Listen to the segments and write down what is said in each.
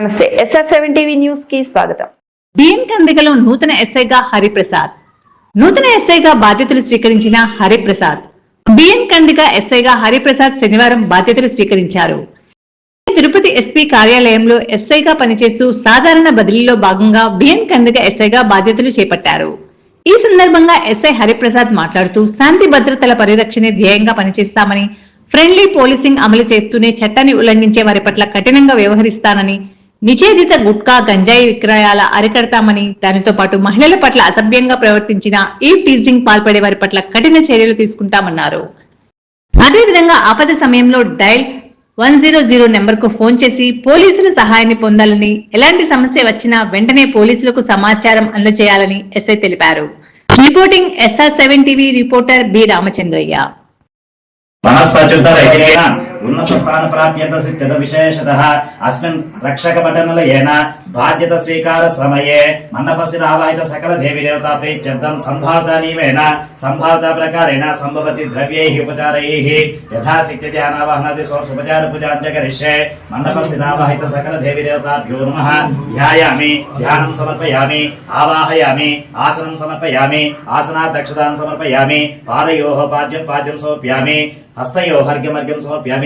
నమస్తే SR seven TV న్యూస్కి స్వాగతం. డిఎం కందికలో నూతన ఎస్ఐగా హరిప్రసాద్. నూతన ఎస్ఐగా బాధ్యతలు స్వీకరించిన హరిప్రసాద్. బిఎం కందిక ఎస్ఐగా హరిప్రసాద్ శనివారం బాధ్యతలు స్వీకరించారు. తిరుపతి ఎస్పీ కార్యాలయంలో ఎస్ఐగా పనిచేస్తూ సాధారణ బదిలీలో భాగంగా బిఎం కందిక ఎస్ఐగా బాధ్యతలు చేపట్టారు. ఈ సందర్భంగా ఎస్ఐ హరిప్రసాద్ మాట్లాడుతూ శాంతి భద్రతల పరిరక్షణే ధ్యేయంగా పనిచేస్తామని ఫ్రెండ్లీ పోలీసింగ్ అమలు చేస్తూనే చట్టాన్ని ఉల్లంఘించే వారి పట్ల కఠినంగా వ్యవహరిస్తానని నిషేధిత గుట్కా గంజాయి విక్రయాల అరికడతామని దానితో పాటు మహిళల పట్ల అసభ్యంగా ప్రవర్తించిన ఈ టీజింగ్ పాల్పడే వారి పట్ల కఠిన చర్యలు తీసుకుంటామన్నారు. అదేవిధంగా ఆపద సమయంలో డైల్ వన్ జీరో జీరో నెంబర్కు ఫోన్ చేసి పోలీసుల సహాయాన్ని పొందాలని ఎలాంటి సమస్య వచ్చినా వెంటనే పోలీసులకు సమాచారం అందజేయాలని ఎస్ఐ తెలిపారు. Reporting SR seven TV reporter B Ramachandraiah. ఉన్నత స్థాన ప్రాప్యత సిద్ధ్యత విశేషత అస్మిన్ రక్షక పఠనలయేన బాధ్యత స్వీకార సమయే మన్నపసి ఆవాహిత సకల దేవి దేవతా ప్రీత్యర్థం సంభావితానీవేన సంభావత ప్రకారేణ సంభవతి ద్రవ్యై ఉపచారై. యథాశక్తి ధ్యానావాహనాది సోర్షోపచార పూజాంచ కరిష్యే మన్నపసి రావాహిత సకల దేవి దేవతాభ్యో నమః. ధ్యాయామి ధ్యానం సమర్పయామి ఆవాహయామి ఆసనం సమర్పయామి ఆసనాత్ దక్షతాన్ సమర్పయామి పాదయోహ పాద్యం పాద్యం సమర్పయామి హస్తయో హర్ఘ్యమర్ఘ్యం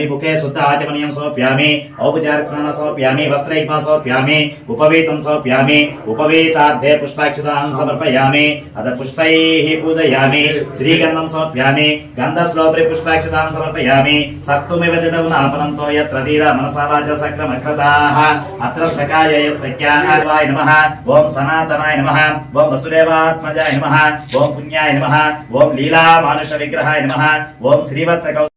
సమర్ప్యామి ముఖే శుద్ధ ఆచమనీయం సమర్ప్యామి ఔపచారిక స్నాన సమర్ప్యామి వస్త్రైక్మ సమర్ప్యామి ఉపవేతం సమర్ప్యామి ఉపవేతార్థే పుష్పాక్షతాన్ సమర్పయామి అత పుష్పైః పూజయామి శ్రీగంధం సమర్ప్యామి గంధశ్లోపరి పుష్పాక్షతాన్ సమర్పయామి సక్తుమివ జదవునాపనంతో యత్ర ధీర మనసా వాచ సక్రమక్రతాః అత్ర సకాయ సఖ్యాయ నమః ఓం సనాతనాయ నమః ఓం వసుదేవాత్మజాయ నమః ఓం పుణ్యాయ నమః ఓం లీలా మానుష విగ్రహాయ నమః ఓం శ్రీవత్స